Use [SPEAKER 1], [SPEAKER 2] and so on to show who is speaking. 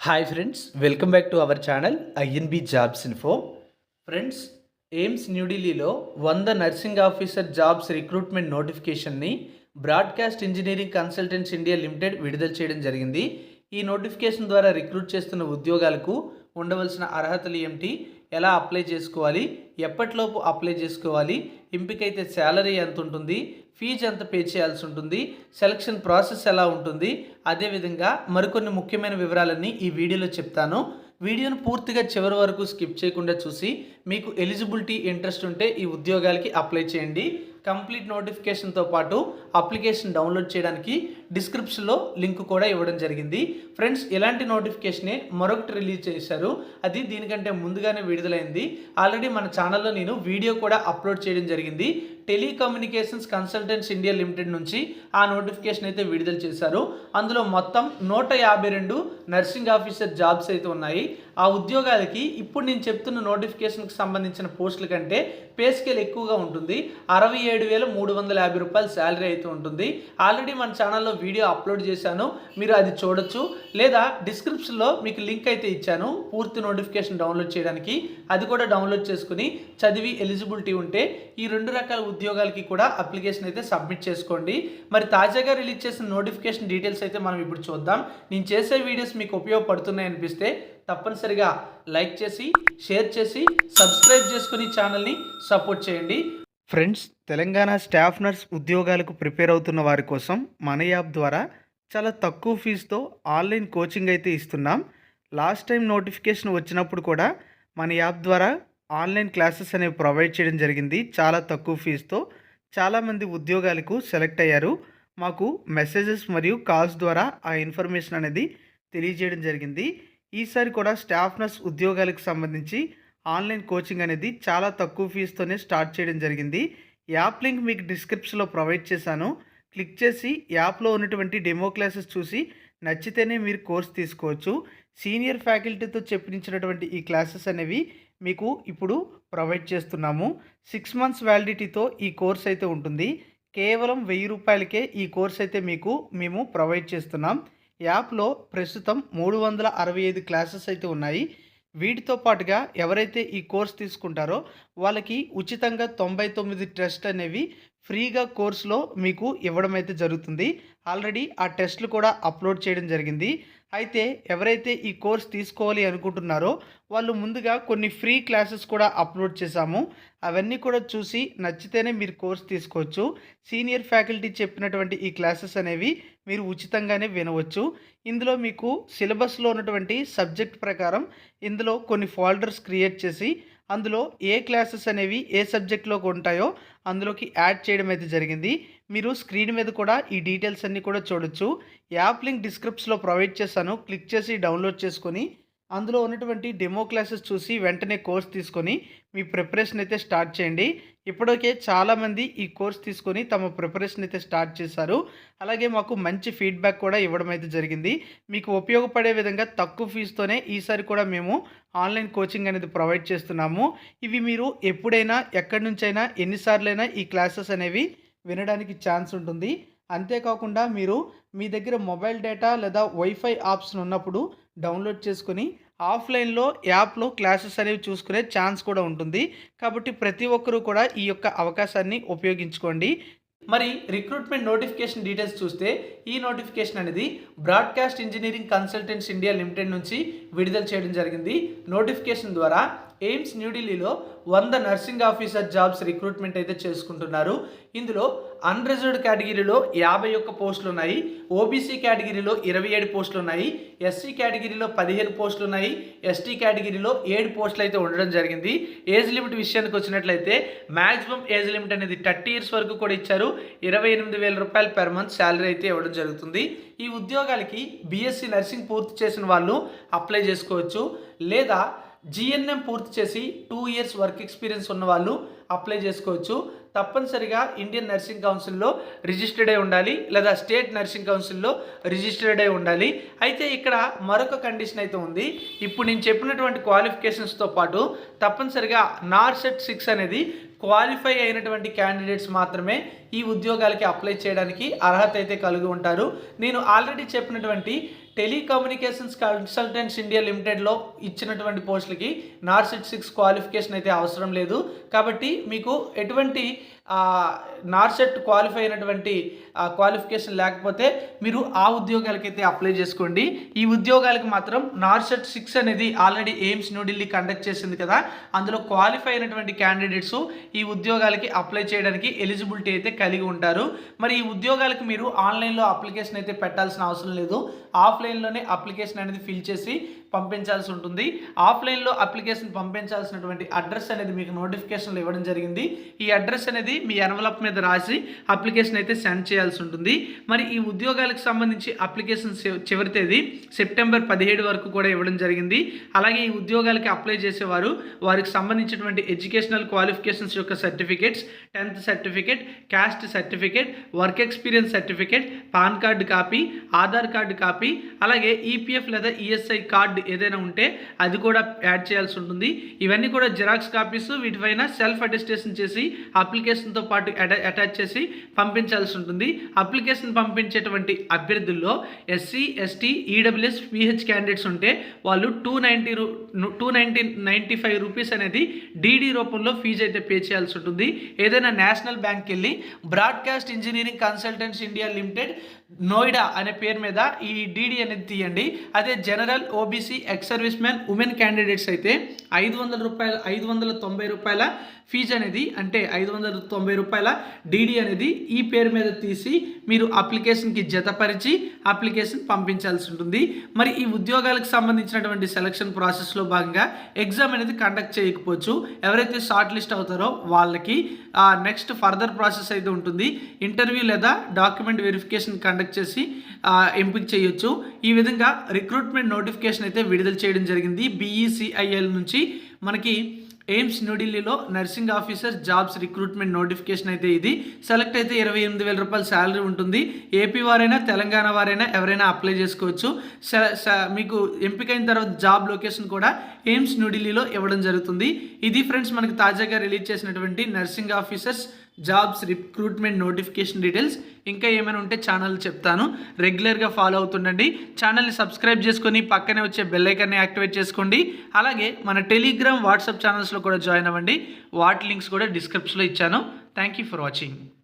[SPEAKER 1] Hi friends welcome back to our channel INB jobs info friends AIIMS న్యూఢిల్లీలో వంద nursing officer jobs recruitment నోటిఫికేషన్ని broadcast engineering consultants India limited విడుదల చేయడం జరిగింది. ఈ notification ద్వారా recruit చేస్తున్న ఉద్యోగాలకు ఉండవలసిన అర్హతలు ఏమిటి? ఎలా అప్లై చేసుకోవాలి ఎప్పటిలోపు అప్లై చేసుకోవాలి ఎంపికైతే శాలరీ ఎంత ఉంటుంది ఫీజు ఎంత పే చేయాల్సి ఉంటుంది సెలక్షన్ ప్రాసెస్ ఎలా ఉంటుంది అదేవిధంగా మరికొన్ని ముఖ్యమైన వివరాలన్నీ ఈ వీడియోలో చెప్తాను. వీడియోను పూర్తిగా చివరి వరకు స్కిప్ చేయకుండా చూసి మీకు ఎలిజిబిలిటీ ఇంట్రెస్ట్ ఉంటే ఈ ఉద్యోగాలకి అప్లై చేయండి. కంప్లీట్ నోటిఫికేషన్తో పాటు అప్లికేషన్ డౌన్లోడ్ చేయడానికి డిస్క్రిప్షన్లో లింక్ కూడా ఇవ్వడం జరిగింది. ఫ్రెండ్స్ ఇలాంటి నోటిఫికేషనే మరొకటి రిలీజ్ చేశారు అది దీనికంటే ముందుగానే విడుదలైంది. ఆల్రెడీ మన ఛానల్లో నేను వీడియో కూడా అప్లోడ్ చేయడం జరిగింది. టెలికమ్యూనికేషన్స్ కన్సల్టెంట్స్ ఇండియా లిమిటెడ్ నుంచి ఆ నోటిఫికేషన్ అయితే విడుదల చేశారు. అందులో మొత్తం నూట యాభై రెండు నర్సింగ్ ఆఫీసర్ జాబ్స్ అయితే ఉన్నాయి. ఆ ఉద్యోగాలకి ఇప్పుడు నేను చెప్తున్న నోటిఫికేషన్కి సంబంధించిన పోస్టుల కంటే పే స్కేల్ ఎక్కువగా ఉంటుంది. అరవై ఏడు వేల మూడు వందల యాభై రూపాయల శాలరీ అయితే ఉంటుంది. ఆల్రెడీ మన ఛానల్లో వీడియో అప్లోడ్ చేశాను. మీరు అది చూడొచ్చు. లేదా డిస్క్రిప్షన్లో మీకు లింక్ అయితే ఇచ్చాను. పూర్తి నోటిఫికేషన్ డౌన్లోడ్ చేయడానికి. అది కూడా డౌన్లోడ్ చేసుకుని చదివి ఎలిజిబిలిటీ ఉంటే ఈ రెండు రకాల ఉద్యోగాలకి కూడా అప్లికేషన్ అయితే సబ్మిట్ చేసుకోండి. మరి తాజాగా రిలీజ్ చేసిన నోటిఫికేషన్ డీటెయిల్స్ అయితే మనం ఇప్పుడు చూద్దాం. నేను చేసే వీడియోస్ మీకు ఉపయోగపడుతున్నాయి అనిపిస్తే తప్పనిసరిగా లైక్ చేసి షేర్ చేసి సబ్స్క్రైబ్ చేసుకుని ఛానల్ని సపోర్ట్ చేయండి. ఫ్రెండ్స్ తెలంగాణ స్టాఫ్ నర్స్ ఉద్యోగాలకు ప్రిపేర్ అవుతున్న వారి కోసం మన యాప్ ద్వారా చాలా తక్కువ ఫీజుతో ఆన్లైన్ కోచింగ్ అయితే ఇస్తున్నాం. లాస్ట్ టైం నోటిఫికేషన్ వచ్చినప్పుడు కూడా మన యాప్ ద్వారా ఆన్లైన్ క్లాసెస్ అనేవి ప్రొవైడ్ చేయడం జరిగింది. చాలా తక్కువ ఫీజుతో చాలామంది ఉద్యోగాలకు సెలెక్ట్ అయ్యారు. మాకు మెసేజెస్ మరియు కాల్స్ ద్వారా ఆ ఇన్ఫర్మేషన్ అనేది తెలియజేయడం జరిగింది. ఈసారి కూడా స్టాఫ్ నర్స్ ఉద్యోగాలకు సంబంధించి ఆన్లైన్ కోచింగ్ అనేది చాలా తక్కువ ఫీజుతోనే స్టార్ట్ చేయడం జరిగింది. యాప్ లింక్ మీకు డిస్క్రిప్షన్లో ప్రొవైడ్ చేశాను. క్లిక్ చేసి యాప్లో ఉన్నటువంటి డెమో క్లాసెస్ చూసి నచ్చితేనే మీరు కోర్స్ తీసుకోవచ్చు. సీనియర్ ఫ్యాకల్టీతో చెప్పించినటువంటి ఈ క్లాసెస్ అనేవి మీకు ఇప్పుడు ప్రొవైడ్ చేస్తున్నాము. సిక్స్ మంత్స్ వ్యాలిడిటీతో ఈ కోర్స్ అయితే ఉంటుంది. కేవలం వెయ్యి రూపాయలకే ఈ కోర్స్ అయితే మీకు మేము ప్రొవైడ్ చేస్తున్నాం. యాప్లో ప్రస్తుతం మూడు వందల అరవై ఐదు క్లాసెస్ అయితే ఉన్నాయి. వీటితో పాటుగా ఎవరైతే ఈ కోర్స్ తీసుకుంటారో వాళ్ళకి ఉచితంగా తొంభై తొమ్మిది టెస్ట్ అనేవి ఫ్రీగా కోర్సులో మీకు ఇవ్వడం అయితే జరుగుతుంది. ఆల్రెడీ ఆ టెస్ట్లు కూడా అప్లోడ్ చేయడం జరిగింది. అయితే ఎవరైతే ఈ కోర్స్ తీసుకోవాలి అనుకుంటున్నారో వాళ్ళు ముందుగా కొన్ని ఫ్రీ క్లాసెస్ కూడా అప్లోడ్ చేశాము. అవన్నీ కూడా చూసి నచ్చితేనే మీరు కోర్స్ తీసుకోవచ్చు. సీనియర్ ఫ్యాకల్టీ చెప్పినటువంటి ఈ క్లాసెస్ అనేవి మీరు ఉచితంగానే వినవచ్చు. ఇందులో మీకు సిలబస్లో ఉన్నటువంటి సబ్జెక్ట్ ప్రకారం ఇందులో కొన్ని ఫోల్డర్స్ క్రియేట్ చేసి అందులో ఏ క్లాసెస్ అనేవి ఏ సబ్జెక్ట్లోకి ఉంటాయో అందులోకి యాడ్ చేయడం అయితే జరిగింది. మీరు స్క్రీన్ మీద కూడా ఈ డీటెయిల్స్ అన్నీ కూడా చూడొచ్చు. యాప్ లింక్ డిస్క్రిప్షన్లో ప్రొవైడ్ చేశాను. క్లిక్ చేసి డౌన్లోడ్ చేసుకొని అందులో ఉన్నటువంటి డెమో క్లాసెస్ చూసి వెంటనే కోర్స్ తీసుకొని మీ ప్రిపరేషన్ అయితే స్టార్ట్ చేయండి. ఇప్పటికే చాలామంది ఈ కోర్స్ తీసుకొని తమ ప్రిపరేషన్ అయితే స్టార్ట్ చేశారు. అలాగే మాకు మంచి ఫీడ్బ్యాక్ కూడా ఇవ్వడం అయితే జరిగింది. మీకు ఉపయోగపడే విధంగా తక్కువ ఫీజుతోనే ఈసారి కూడా మేము ఆన్లైన్ కోచింగ్ అనేది ప్రొవైడ్ చేస్తున్నాము. ఇవి మీరు ఎప్పుడైనా ఎక్కడి నుంచైనా ఎన్నిసార్లైనా ఈ క్లాసెస్ అనేవి వినడానికి ఛాన్స్ ఉంటుంది. అంతేకాకుండా మీరు మీ దగ్గర మొబైల్ డేటా లేదా వైఫై ఆప్షన్ ఉన్నప్పుడు డౌన్లోడ్ చేసుకొని ఆఫ్లైన్లో యాప్లో క్లాసెస్ అనేవి చూసుకునే ఛాన్స్ కూడా ఉంటుంది. కాబట్టి ప్రతి ఒక్కరూ కూడా ఈ యొక్క అవకాశాన్ని ఉపయోగించుకోండి. మరి రిక్రూట్మెంట్ నోటిఫికేషన్ డీటెయిల్స్ చూస్తే ఈ నోటిఫికేషన్ అనేది broadcast engineering consultants India limited నుంచి విడుదల చేయడం జరిగింది. నోటిఫికేషన్ ద్వారా ఎయిమ్స్ న్యూఢిల్లీలో వంద నర్సింగ్ ఆఫీసర్ జాబ్స్ రిక్రూట్మెంట్ అయితే చేసుకుంటున్నారు. ఇందులో అన్రిజర్వ్డ్ కేటగిరీలో యాభై ఒక్క పోస్టులు ఉన్నాయి ఓబీసీ కేటగిరీలో ఇరవై ఏడు పోస్టులు ఉన్నాయి ఎస్సీ కేటగిరీలో పదిహేను పోస్టులు ఉన్నాయి ఎస్టీ కేటగిరీలో ఏడు పోస్టులు అయితే ఉండడం జరిగింది. ఏజ్ లిమిట్ విషయానికి వచ్చినట్లయితే మ్యాక్సిమం ఏజ్ లిమిట్ అనేది థర్టీ ఇయర్స్ వరకు కూడా ఇచ్చారు. ఇరవై ఎనిమిది వేల రూపాయలు పెర్ మంత్ శాలరీ అయితే ఇవ్వడం జరుగుతుంది. ఈ ఉద్యోగాలకి బీఎస్సీ నర్సింగ్ పూర్తి చేసిన వాళ్ళు అప్లై చేసుకోవచ్చు. లేదా జిఎన్ఎం పూర్తి చేసి టూ ఇయర్స్ వర్క్ ఎక్స్పీరియన్స్ ఉన్న వాళ్ళు అప్లై చేసుకోవచ్చు. తప్పనిసరిగా ఇండియన్ నర్సింగ్ కౌన్సిల్లో రిజిస్టర్డ్ అయి ఉండాలి లేదా స్టేట్ నర్సింగ్ కౌన్సిల్లో రిజిస్టర్డ్ అయి ఉండాలి. అయితే ఇక్కడ మరొక కండిషన్ అయితే ఉంది. ఇప్పుడు నేను చెప్పినటువంటి క్వాలిఫికేషన్స్తో పాటు తప్పనిసరిగా నార్సెట్ సిక్స్ అనేది క్వాలిఫై అయినటువంటి క్యాండిడేట్స్ మాత్రమే ఈ ఉద్యోగాలకి అప్లై చేయడానికి అర్హత అయితే కలిగి ఉంటారు. నేను ఆల్రెడీ చెప్పినటువంటి టెలికమ్యూనికేషన్స్ కన్సల్టెంట్స్ ఇండియా లిమిటెడ్లో ఇచ్చినటువంటి పోస్టులకి నార్సిట్ సిక్స్ క్వాలిఫికేషన్ అయితే అవసరం లేదు. కాబట్టి మీకు ఎటువంటి నార్సెట్ క్వాలిఫై అయినటువంటి క్వాలిఫికేషన్ లేకపోతే మీరు ఆ ఉద్యోగాలకైతే అప్లై చేసుకోండి. ఈ ఉద్యోగాలకు మాత్రం నార్సెట్ సిక్స్ అనేది ఆల్రెడీ ఎయిమ్స్ న్యూఢిల్లీ కండక్ట్ చేసింది కదా. అందులో క్వాలిఫై అయినటువంటి క్యాండిడేట్స్ ఈ ఉద్యోగాలకి అప్లై చేయడానికి ఎలిజిబిలిటీ అయితే కలిగి ఉంటారు. మరి ఈ ఉద్యోగాలకు మీరు ఆన్లైన్లో అప్లికేషన్ అయితే పెట్టాల్సిన అవసరం లేదు. ఆఫ్లైన్లోనే అప్లికేషన్ అనేది ఫిల్ చేసి పంపించాల్సి ఉంటుంది. ఆఫ్లైన్లో అప్లికేషన్ పంపించాల్సినటువంటి అడ్రస్ అనేది మీకు నోటిఫికేషన్లో ఇవ్వడం జరిగింది. ఈ అడ్రస్ అనేది మీ ఎన్వలప్ మీద రాసి అప్లికేషన్ అయితే సెండ్ చేయాల్సి ఉంటుంది. మరి ఈ ఉద్యోగాలకు సంబంధించి అప్లికేషన్ చివరి తేదీ సెప్టెంబర్ పదిహేడు వరకు కూడా ఇవ్వడం జరిగింది. అలాగే ఈ ఉద్యోగాలకి అప్లై చేసేవారు వారికి సంబంధించినటువంటి ఎడ్యుకేషనల్ క్వాలిఫికేషన్స్ యొక్క certificates tenth certificate caste certificate work experience certificate PAN card copy Aadhaar card copy అలాగే ఈపీఎఫ్ లేదా ఈఎస్ఐ కార్డు ఏదైనా ఉంటే అది కూడా యాడ్ చేయాల్సి ఉంటుంది. ఇవన్నీ కూడా జిరాక్స్ కాపీస్ వీటిపైన సెల్ఫ్ అటెస్టేషన్ చేసి అప్లికేషన్ అప్లికేషన్తో పాటు అటాచ్ చేసి పంపించాల్సి ఉంటుంది. అప్లికేషన్ పంపించేటువంటి అభ్యర్థుల్లో SC ST EWS PH candidates ఉంటే వాళ్ళు టూ నైంటీ రూ two ninety ninety five rupees అనేది డీడీ రూపంలో ఫీజు అయితే పే చేయాల్సి ఉంటుంది. ఏదైనా నేషనల్ బ్యాంక్కి వెళ్ళి broadcast engineering consultants India limited Noida అనే పేరు మీద ఈ డీడీ అనేది తీయండి. అదే general OBC ex serviceman women candidates అయితే ఐదు వందల రూపాయల ఐదు వందల తొంభై రూపాయల ఫీజు అనేది అంటే ఐదు వందల తొంభై రూపాయల డీడీ అనేది ఈ పేరు మీద తీసి మీరు అప్లికేషన్కి జతపరిచి అప్లికేషన్ పంపించాల్సి ఉంటుంది. మరి ఈ ఉద్యోగాలకు సంబంధించినటువంటి సెలక్షన్ ప్రాసెస్లో భాగంగా ఎగ్జామ్ అనేది కండక్ట్ చేయకపోవచ్చు. ఎవరైతే షార్ట్ లిస్ట్ అవుతారో వాళ్ళకి నెక్స్ట్ ఫర్దర్ ప్రాసెస్ అయితే ఉంటుంది. ఇంటర్వ్యూ లేదా డాక్యుమెంట్ వెరిఫికేషన్ కండక్ట్ చేసి ఎంపిక చేయొచ్చు. ఈ విధంగా రిక్రూట్మెంట్ నోటిఫికేషన్ అయితే విడుదల చేయడం జరిగింది. బీఈసిఐఎల్ నుంచి మనకి ఎయిమ్స్ న్యూఢిల్లీలో nursing officer jobs recruitment notification అయితే ఇది. సెలెక్ట్ అయితే ఇరవై ఎనిమిది వేల రూపాయల శాలరీ ఉంటుంది. ఏపీ వారైనా తెలంగాణ వారైనా ఎవరైనా అప్లై చేసుకోవచ్చు. మీకు ఎంపికైన తర్వాత జాబ్ లొకేషన్ కూడా ఎయిమ్స్ న్యూఢిల్లీలో ఇవ్వడం జరుగుతుంది. ఇది ఫ్రెండ్స్ మనకి తాజాగా రిలీజ్ చేసినటువంటి nursing officers jobs recruitment notification details ఇంకా ఏమైనా ఉంటే ఛానల్ చెప్తాను. రెగ్యులర్గా ఫాలో అవుతుండండి. ఛానల్ని సబ్స్క్రైబ్ చేసుకొని పక్కనే వచ్చే బెల్ యాక్టివేట్ చేసుకోండి. అలాగే మన టెలిగ్రామ్ వాట్సాప్ ఛానల్స్లో కూడా జాయిన్ అవ్వండి. వాటి లింక్స్ కూడా డిస్క్రిప్షన్లో ఇచ్చాను. Thank you for watching.